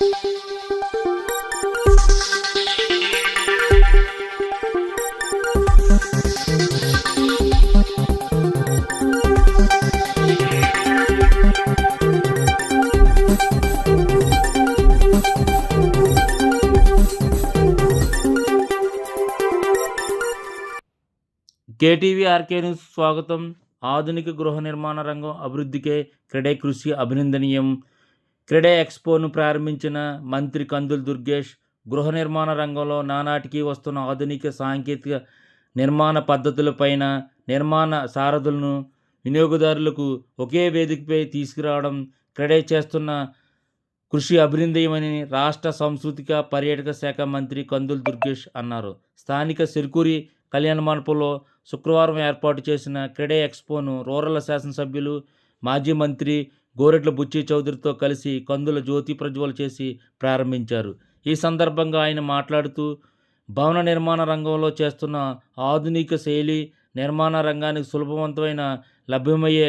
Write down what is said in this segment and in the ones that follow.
KTV RK news స్వాగతం. ఆధునిక గృహ నిర్మాణ రంగం అభివృద్ధికే క్రెడే కృషి అభినందనీయం. క్రెడే ఎక్స్పోను ప్రారంభించిన మంత్రి కందులు దుర్గేష్ గృహ నిర్మాణ రంగంలో నానాటికి వస్తున్న ఆధునిక సాంకేతిక నిర్మాణ పద్ధతులపైన నిర్మాణ సారథులను వినియోగదారులకు ఒకే వేదికపై తీసుకురావడం క్రెడే చేస్తున్న కృషి అభినందనీయమని రాష్ట్ర సాంస్కృతిక పర్యాటక శాఖ మంత్రి కందులు దుర్గేష్ అన్నారు. స్థానిక సిర్కూరి కళ్యాణ మండపంలో శుక్రవారం ఏర్పాటు చేసిన క్రెడే ఎక్స్పోను రూరల్ శాసనసభ్యులు మాజీ మంత్రి గోరెట్ల బుచ్చి చౌదరితో కలిసి కందుల జ్యోతి ప్రజ్వల చేసి ప్రారంభించారు. ఈ సందర్భంగా ఆయన మాట్లాడుతూ భవన నిర్మాణ రంగంలో చేస్తున్న ఆధునిక శైలి నిర్మాణ రంగానికి సులభవంతమైన లభ్యమయ్యే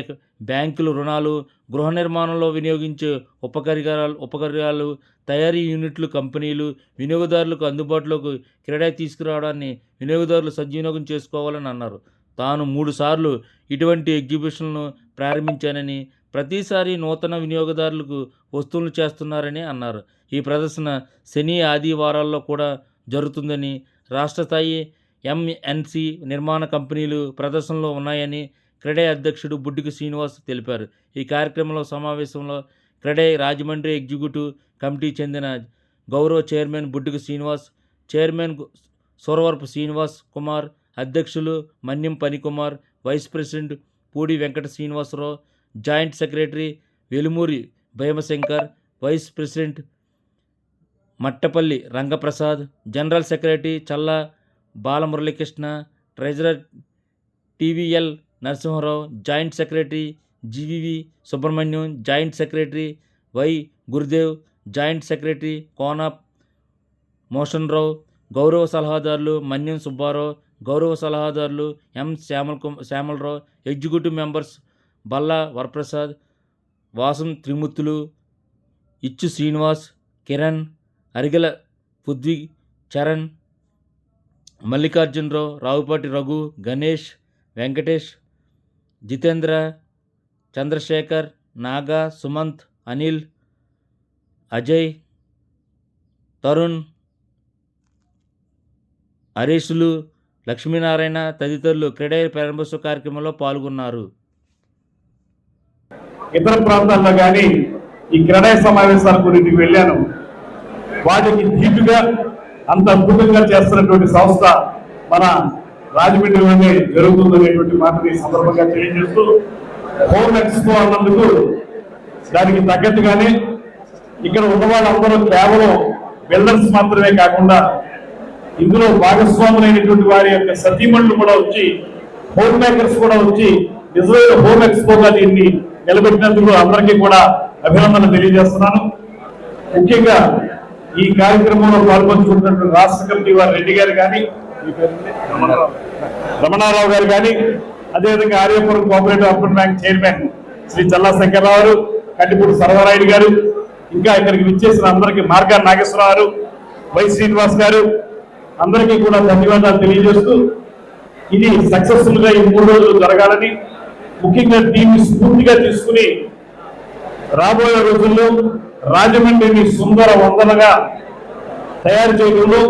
బ్యాంకులు రుణాలు గృహ నిర్మాణంలో వినియోగించే ఉపకరికాలు ఉపకరణాలు తయారీ యూనిట్లు కంపెనీలు వినియోగదారులకు అందుబాటులోకి క్రీడా తీసుకురావడాన్ని వినియోగదారులు సద్వినియోగం చేసుకోవాలని అన్నారు. తాను మూడుసార్లు ఇటువంటి ఎగ్జిబిషన్లను ప్రారంభించానని ప్రతిసారి నూతన వినియోగదారులకు వస్తువులు చేస్తున్నారని అన్నారు. ఈ ప్రదర్శన శని ఆదివారాల్లో కూడా జరుగుతుందని రాష్ట్ర స్థాయి ఎంఎన్సి నిర్మాణ కంపెనీలు ప్రదర్శనలో ఉన్నాయని క్రెడే అధ్యక్షుడు బుడ్డికి శ్రీనివాస్ తెలిపారు. ఈ కార్యక్రమంలో సమావేశంలో క్రెడే రాజమండ్రి ఎగ్జిక్యూటివ్ కమిటీ చెందిన గౌరవ చైర్మన్ బుడ్డికి శ్రీనివాస్ చైర్మన్ సురవరపు సోరవరపు శ్రీనివాస్ కుమార్ అధ్యక్షులు Manyam Panikumar vice president Pudi Venkata Srinivasarao joint secretary Velumuri Bhimashankar vice president Mattapalli Rangaprasad general secretary Challa Balamuralikrishna treasurer TVL Narasimharao joint secretary GVV Subrahmanyam joint secretary Y Gurudev joint secretary Kona motion Rao గౌరవ సలహాదారులు మన్యం సుబ్బారావు గౌరవ సలహాదారులు M Shyamal కుమ Shyamalarao executive members Balla Varaprasad Vasam Trimurthulu ఇచ్చు శ్రీనివాస్ కిరణ్ అరిగెల పృథ్వీ చరణ్ మల్లికార్జునరావు రావుపాటి రఘు గణేష్ వెంకటేష్ జితేంద్ర చంద్రశేఖర్ నాగా సుమంత్ అనిల్ అజయ్ తరుణ్ హరీషులు లక్ష్మీనారాయణ తదితరులు క్రీడా ప్రారంభోత్సవ కార్యక్రమంలో పాల్గొన్నారు. ఇతర ప్రాంతాల్లో కానీ ఈ క్రీడా సమావేశాల గురించి వెళ్ళాను. వాటికి ధీటుగా అంత అద్భుతంగా చేస్తున్నటువంటి సంస్థ మన రాజమండ్రిలోనే జరుగుతుందనేటువంటి మాటని సందర్భంగా తెలియజేస్తూ హోమ్ ఎక్స్పో అన్నందుకు దానికి తగ్గట్టుగానే ఇక్కడ ఉన్న వాళ్ళందరూ కేవలం బిల్డర్స్ మాత్రమే కాకుండా ఇందులో భాగస్వాములైనటువంటి వారి యొక్క సతీమణులు కూడా వచ్చి హోమ్ మేకర్స్ కూడా వచ్చి నిజమైన హోమ్ ఎక్స్పోగా దీన్ని నిలబెట్టినందుకు అందరికీ కూడా అభినందనలు తెలియజేస్తున్నాను. ముఖ్యంగా ఈ కార్యక్రమంలో పాల్పంచుకుంటున్నటువంటి రాష్ట్ర కమిటీ వారి రెడ్డి గారు కానీ రమణారావు. గారు కానీ అదేవిధంగా Aryapuram cooperative urban bank chairman Shri Challa Shankarrao గారు కంటిపూడి సర్వరాయుడు గారు ఇంకా ఇక్కడికి విచ్చేసిన అందరికీ మార్గా నాగేశ్వరరావు గారు వై శ్రీనివాస్ గారు అందరికీ కూడా ధన్యవాదాలు తెలియజేస్తూ ఇది సక్సెస్ఫుల్గా ఈ మూడు రోజులు జరగాలని ముఖ్యంగా దీన్ని స్ఫూర్తిగా తీసుకుని రాబోయే రోజుల్లో రాజమండ్రిని సుందర వందనగా తయారు చేయడంలో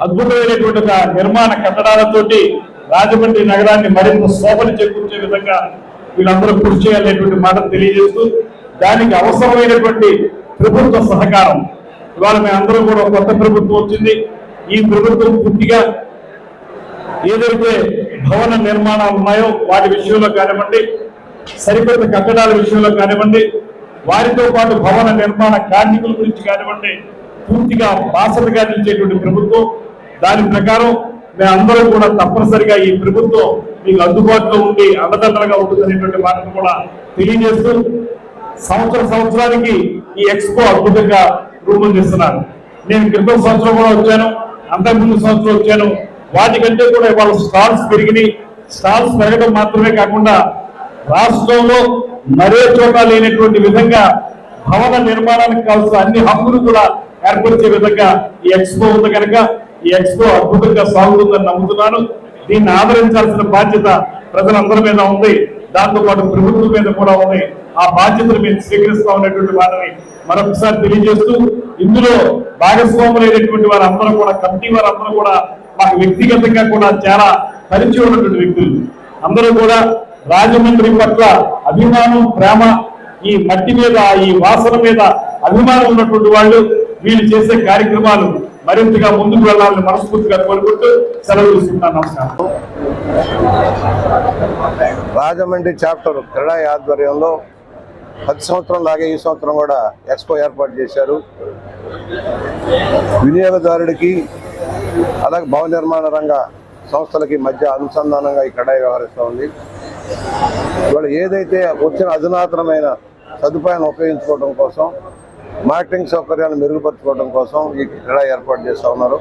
అద్భుతమైనటువంటి ఒక నిర్మాణ కట్టడాలతోటి రాజమండ్రి నగరాన్ని మరింత శోభను చేకూర్చే విధంగా వీళ్ళందరూ కృషి చేయాలనేటువంటి మాటను తెలియజేస్తూ దానికి అవసరమైనటువంటి ప్రభుత్వ సహకారం. ఇవాళ మేమందరం కూడా కొత్త ప్రభుత్వం వచ్చింది. ఈ ప్రభుత్వం పూర్తిగా ఏదైతే భవన నిర్మాణాలు ఉన్నాయో వాటి విషయంలో కానివ్వండి సరికొత్త కట్టడాల విషయంలో కానివ్వండి వారితో పాటు భవన నిర్మాణ కార్మికుల గురించి కానివ్వండి పూర్తిగా బాసటగా నిలిచేటువంటి ప్రభుత్వం దాని ప్రకారం మేమందరం కూడా తప్పనిసరిగా ఈ ప్రభుత్వం మీకు అందుబాటులో ఉండి అండదండలుగా ఉంటుందనేటువంటి మాటను కూడా తెలియజేస్తూ సంవత్సర సంవత్సరానికి ఈ ఎక్స్పో అద్భుతంగా రూపొందిస్తున్నారు. నేను క్రితం సంవత్సరం కూడా వచ్చాను అంతకుముందు సంవత్సరం వచ్చాను వాటికంటే కూడా ఇవాళ స్టాల్స్ పెరిగినాయి. స్టాల్స్ పెరగడం మాత్రమే కాకుండా రాష్ట్రంలో మరే చోట లేనటువంటి విధంగా భవన నిర్మాణానికి కావాల్సిన అన్ని హక్కులు కూడా ఏర్పరిచే విధంగా ఈ ఎక్స్పో ఉంది కనుక ఈ ఎక్స్పో అద్భుతంగా సాగుతుందని నమ్ముతున్నాను. దీన్ని ఆదరించాల్సిన బాధ్యత ప్రజలందరి మీద ఉంది. దాంతో పాటు ప్రభుత్వం మీద కూడా ఉంది. ఆ బాధ్యతను మేము స్వీకరిస్తా ఉన్నటువంటి వారిని మరొకసారి తెలియజేస్తూ ఇందులో భాగస్వాములైనటువంటి వారందరూ కూడా కమిటీ వారందరూ కూడా మాకు వ్యక్తిగతంగా కూడా చాలా పరిచయం ఉన్నటువంటి వ్యక్తులు. అందరూ కూడా రాజమండ్రి పట్ల అభిమానం ప్రేమ ఈ మట్టి మీద ఈ వాసన మీద అభిమానం ఉన్నటువంటి వాళ్ళు వీళ్ళు చేసే కార్యక్రమాలు మరింతగా ముందుకు వెళ్ళాలని మనస్ఫూర్తిగా కోరుకుంటూ సెలవు తీసుకుంటాను నమస్కారం. రాజమండ్రి చాప్టర్ క్రీడా ఆధ్వర్యంలో ప్రతి సంవత్సరం లాగే ఈ సంవత్సరం కూడా ఎక్స్పో ఏర్పాటు చేశారు. వినియోగదారుడికి అలాగే భవన నిర్మాణ రంగ సంస్థలకి మధ్య అనుసంధానంగా ఈ క్రీడా వ్యవహరిస్తూ ఉంది. ఇవాళ ఏదైతే వచ్చిన అధునాతనమైన సదుపాయాన్ని ఉపయోగించుకోవడం కోసం మార్కెటింగ్ సౌకర్యాలను మెరుగుపరచుకోవడం కోసం ఈ క్రీడా ఏర్పాటు చేస్తూ ఉన్నారు.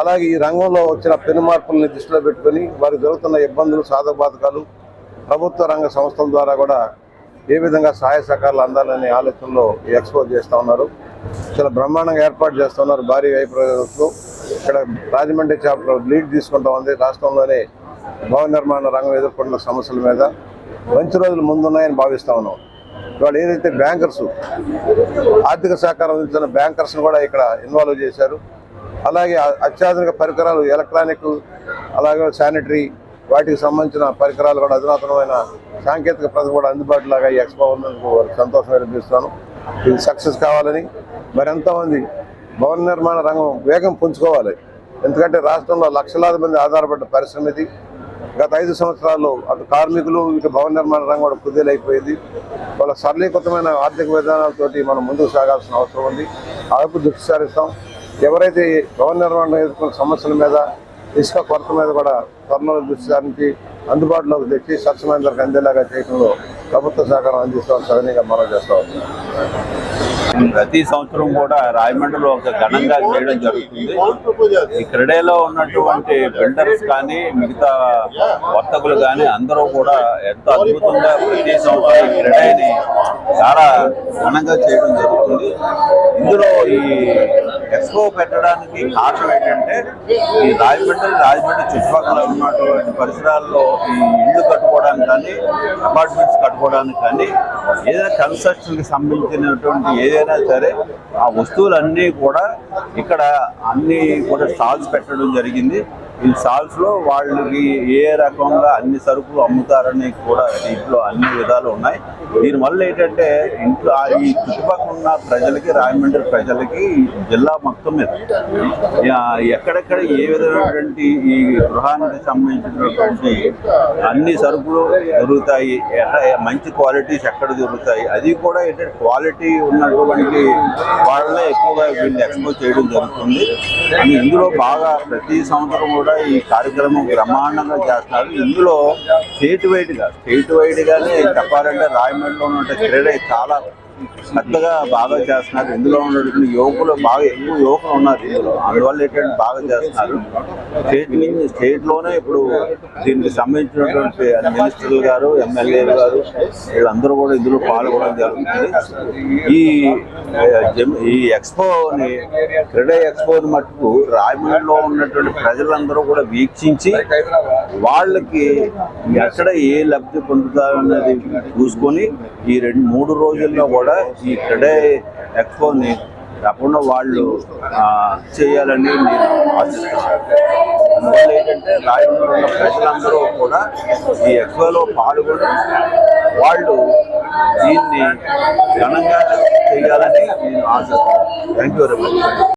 అలాగే ఈ రంగంలో వచ్చిన పెను మార్పుల్ని దృష్టిలో పెట్టుకొని వారికి జరుగుతున్న ఇబ్బందులు సాధక బాధకాలు ప్రభుత్వ రంగ సంస్థల ద్వారా కూడా ఏ విధంగా సహాయ సహకారాలు అందాలనే ఆలోచనలో ఎక్స్పోజ్ చేస్తూ ఉన్నారు. చాలా బ్రహ్మాండంగా ఏర్పాటు చేస్తున్నారు భారీ వ్యయ ప్రయోజనంతో ఇక్కడ రాజమండ్రి చాప్టర్ లీడ్ తీసుకుంటా ఉంది రాష్ట్రంలోనే భవన నిర్మాణ రంగం ఎదుర్కొంటున్న సమస్యల మీద మంచి రోజులు ముందున్నాయని భావిస్తా ఉన్నాం. ఇవాళ ఏదైతే బ్యాంకర్స్ ఆర్థిక సహకారం అందించిన బ్యాంకర్స్ని కూడా ఇక్కడ ఇన్వాల్వ్ చేశారు. అలాగే అత్యాధునిక పరికరాలు ఎలక్ట్రానిక్ అలాగే శానిటరీ వాటికి సంబంధించిన పరికరాలు కూడా అధునాతనమైన సాంకేతిక ప్రతి కూడా అందుబాటులాగా ఈ ఎక్స్పో ఉన్నందుకు వారికి సంతోషం అనిపిస్తాను. ఇది సక్సెస్ కావాలని మరెంతమంది భవన నిర్మాణ రంగం వేగం పుంజుకోవాలి. ఎందుకంటే రాష్ట్రంలో లక్షలాది మంది ఆధారపడ్డ పరిశ్రమ ఇది. గత ఐదు సంవత్సరాల్లో అటు కార్మికులు ఇటు భవన నిర్మాణ రంగం కూడా కుదేలైపోయింది. వాళ్ళ సరళీకృతమైన ఆర్థిక విధానాలతోటి మనం ముందుకు సాగాల్సిన అవసరం ఉంది. ఆ వైపు దృష్టి సారిస్తాం. ఎవరైతే భవన నిర్మాణం ఎదుర్కొన్న సమస్యల మీద ఇసుక కొరత మీద కూడా త్వరలో దృష్టి సారించి అందుబాటులోకి తెచ్చి స్వచ్ఛమైనలకు అందేలాగా చేయడంలో ప్రభుత్వ సహకారం అందిస్తాం సగనీగా మనం చేస్తా ప్రతి సంవత్సరం కూడా రాయమండ్రిలో ఒక ఘనంగా చేయడం జరుగుతుంది. ఈ క్రీడలో ఉన్నటువంటి బిల్డర్స్ కానీ మిగతా వర్తకులు కానీ అందరూ కూడా ఎంతో అద్భుతంగా ప్రతి సంవత్సరం ఈ క్రీడని చాలా ఘనంగా చేయడం జరుగుతుంది. ఇందులో ఈ ఎక్స్పో పెట్టడానికి కారణం ఏంటంటే ఈ రాజమండ్రి రాజమండ్రి చుట్టుపక్కల ఉన్నటువంటి పరిసరాల్లో ఈ ఇల్లు కట్టుకోవడానికి కానీ అపార్ట్మెంట్స్ కట్టుకోవడానికి కానీ ఏదైనా కన్స్ట్రక్షన్కి సంబంధించినటువంటి ఏదైనా సరే ఆ వస్తువులన్నీ కూడా ఇక్కడ అన్ని కూడా స్టాల్స్ పెట్టడం జరిగింది. ఈ స్టాల్స్లో వాళ్ళకి ఏ రకంగా అన్ని సరుకులు అమ్ముతారని కూడా దీంట్లో అన్ని విధాలు ఉన్నాయి. దీనివల్ల ఏంటంటే ఇంట్లో ఈ చుట్టుపక్కల ఉన్న ప్రజలకి రాజమండ్రి ప్రజలకి జిల్లా మొత్తం మీద ఎక్కడెక్కడ ఏ విధమైనటువంటి ఈ గృహానికి సంబంధించినటువంటి అన్ని సరుకులు దొరుకుతాయి మంచి క్వాలిటీస్ ఎక్కడ దొరుకుతాయి అది కూడా ఏంటంటే క్వాలిటీ ఉన్నటువంటి వాళ్ళనే ఎక్కువగా వీళ్ళు ఎక్స్పోజ్ చేయడం జరుగుతుంది. ఇందులో బాగా ప్రతి సంవత్సరం కూడా ఈ కార్యక్రమం బ్రహ్మాండంగా చేస్తున్నారు ఇందులో స్టేట్ వైడ్గా స్టేట్ వైడ్గానే చెప్పాలంటే రాయమండ్రిలో ఉన్న క్రీడ చాలా చక్కగా బాగా చేస్తున్నారు. ఇందులో ఉన్నటువంటి యువకులు బాగా ఎక్కువ యువకులు ఉన్నారు ఇందులో. అందువల్ల ఏంటంటే బాగా చేస్తున్నారు. స్టేట్ నుంచి స్టేట్లోనే ఇప్పుడు దీనికి సంబంధించినటువంటి మినిస్టర్లు గారు ఎమ్మెల్యేలు గారు వీళ్ళందరూ కూడా ఇందులో పాల్గొనడం జరుగుతుంది. ఈ ఈ ఎక్స్పోని క్రీడా ఎక్స్పోని మట్టుకు రాజమండ్రిలో ఉన్నటువంటి ప్రజలందరూ కూడా వీక్షించి వాళ్ళకి ఎక్కడ ఏ లబ్ధి పొందుతారన్నది చూసుకొని ఈ రెండు మూడు రోజుల్లో కూడా ఈ క్రెడై ఎక్స్పోని తప్పకుండా వాళ్ళు చేయాలని నేను ఆశిస్తున్నాను. అందువల్ల ఏంటంటే రాయమండ్రిలో ఉన్న ప్రజలందరూ కూడా ఈ ఎక్స్పోలో పాల్గొని వాళ్ళు దీన్ని ఘనంగా చేయాలని నేను ఆశిస్తున్నాను. Thank you very much